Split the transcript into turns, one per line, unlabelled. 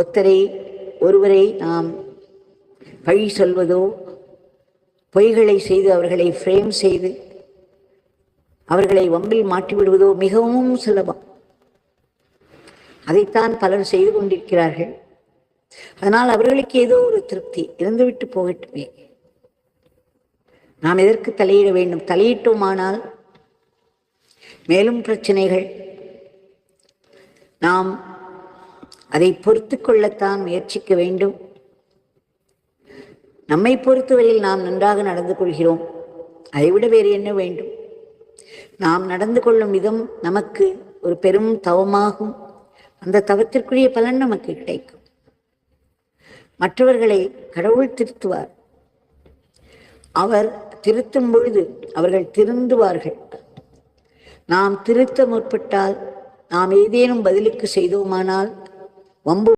ஒத்தரை ஒருவரை நாம் பழி சொல்வதோ பொய்களை செய்து அவர்களை ஃப்ரேம் செய்து அவர்களை வம்பில் மாட்டி விடுவதோ மிகவும் சுலபம். அதைத்தான் பலர் செய்து கொண்டிருக்கிறார்கள். அதனால் அவர்களுக்கு ஏதோ ஒரு திருப்தி இருந்துவிட்டு போகட்டுமே. நாம் எதற்கு தலையிட வேண்டும்? தலையிட்டோமானால் மேலும் பிரச்சனைகள். நாம் அதை பொறுத்து கொள்ளத்தான் முயற்சிக்க வேண்டும். நம்மை பொறுத்தவரையில் நாம் நன்றாக நடந்து கொள்கிறோம். அதைவிட வேறு என்ன வேண்டும்? நாம் நடந்து கொள்ளும் விதம் நமக்கு ஒரு பெரும் தவமாகும். அந்த தவத்திற்குரிய பலன் நமக்கு கிடைக்கும். மற்றவர்களை கடவுள் திருத்துவார். அவர் திருத்தும் பொழுது அவர்கள் திருந்துவார்கள். நாம் திருத்த முற்பட்டால் நாம் ஏதேனும் பதிலுக்கு செய்தோமானால் வம்பு